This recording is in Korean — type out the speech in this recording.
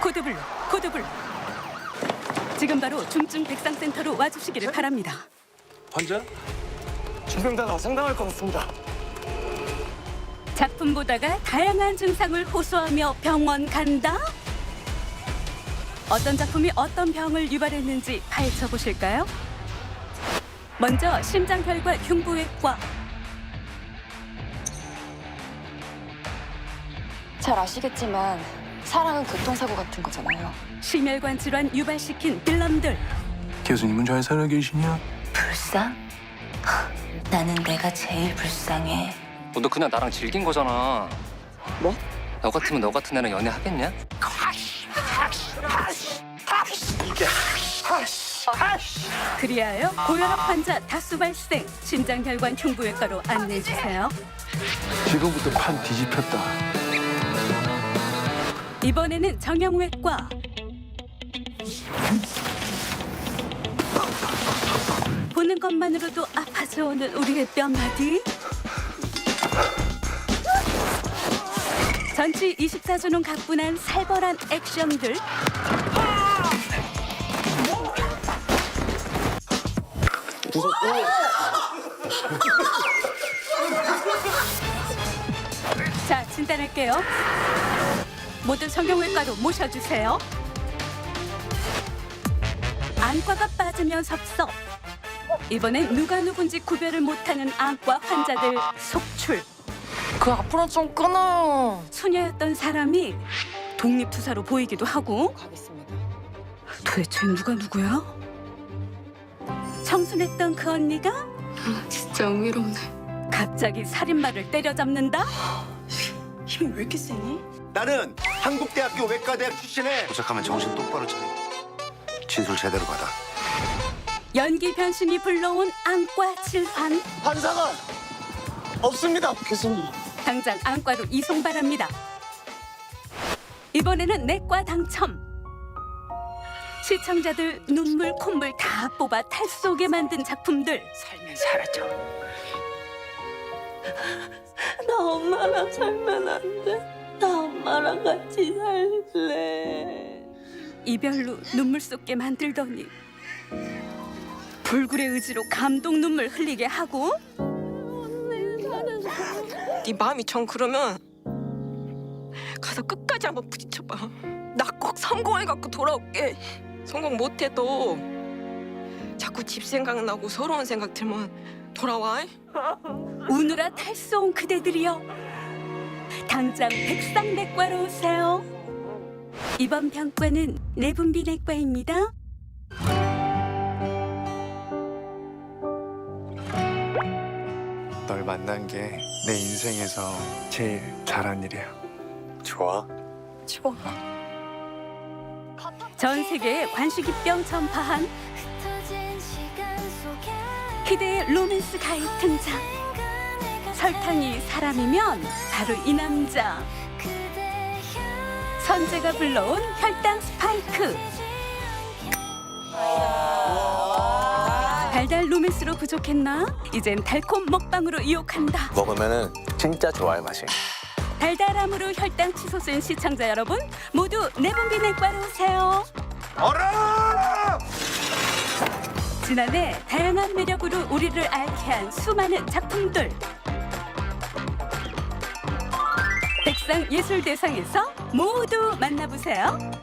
코드블루, 코드블루. 지금 바로 중증 백상센터로 와주시기를 바랍니다. 환자? 중병자가 상당할 것 같습니다. 작품 보다가 다양한 증상을 호소하며 병원 간다? 어떤 작품이 어떤 병을 유발했는지 파헤쳐 보실까요? 먼저 심장혈관 흉부외과 잘 아시겠지만 사랑은 교통사고 같은 거잖아요. 심혈관 질환 유발시킨 빌런들 교수님은 잘 살아 계시냐? 불쌍? 나는 내가 제일 불쌍해. 어, 너 그냥 나랑 즐긴 거잖아. 뭐? 너 같으면 너 같은 애랑 연애 하겠냐? 그리하여 고혈압 환자 다수 발생 심장혈관 흉부외과로 안내해 주세요. 지금부터 판 뒤집혔다. 이번에는 정형외과. 보는 것만으로도 아파져오는 우리의 뼈마디. 전치 24조는 가뿐한 살벌한 액션들. 자 진단할게요 모두 성형외과로 모셔주세요. 안과가 빠지면 섭섭. 이번엔 누가 누군지 구별을 못하는 안과 환자들 속출. 그 앞으로 좀 끊어. 소녀였던 사람이 독립투사로 보이기도 하고 가겠습니다. 도대체 누가 누구야? 청순했던 그 언니가 진짜 흥미롭네. 갑자기 살인마를 때려잡는다? 힘이 왜 이렇게 세니? 나는 한국대학교 외과대학 출신에 도착하면 정신 똑바로 차려. 진술 제대로 받아. 연기 변신이 불러온 안과 질환. 환자가 없습니다, 교수님. 당장 안과로 이송 바랍니다. 이번에는 내과 당첨. 시청자들 눈물 콧물 다 뽑아 탈쏘게 만든 작품들. 살면 사라져. 나 엄마랑 살면 안 돼? 나 엄마랑 같이 살래. 이별로 눈물 쏟게 만들더니 불굴의 의지로 감동 눈물 흘리게 하고 네 마음이 정 그러면 가서 끝까지 한번 부딪혀봐. 나 꼭 성공해 갖고 돌아올게. 성공 못해도 자꾸 집 생각나고 서러운 생각 들면 돌아와. 우느라 탈쏘 온 그대들이여 당장 백상내과로 오세요. 이번 병과는 내분비내과입니다. 널 만난 게 내 인생에서 제일 잘한 일이야. 좋아. 치고 전 세계에 관식이병 전파한 희대의 로맨스 가이 등장. 설탕이 사람이면 바로 이 남자. 선재가 불러온 혈당 스파이크. 달달 로맨스로 부족했나? 이젠 달콤 먹방으로 유혹한다. 먹으면은 진짜 좋아할 맛이. 달달함으로 혈당 치솟은 시청자 여러분 모두 내분비 내과로 오세요. 얼어! 지난해 다양한 매력으로 우리를 앓게 한 수많은 작품들. 백상 예술대상에서 모두 만나보세요.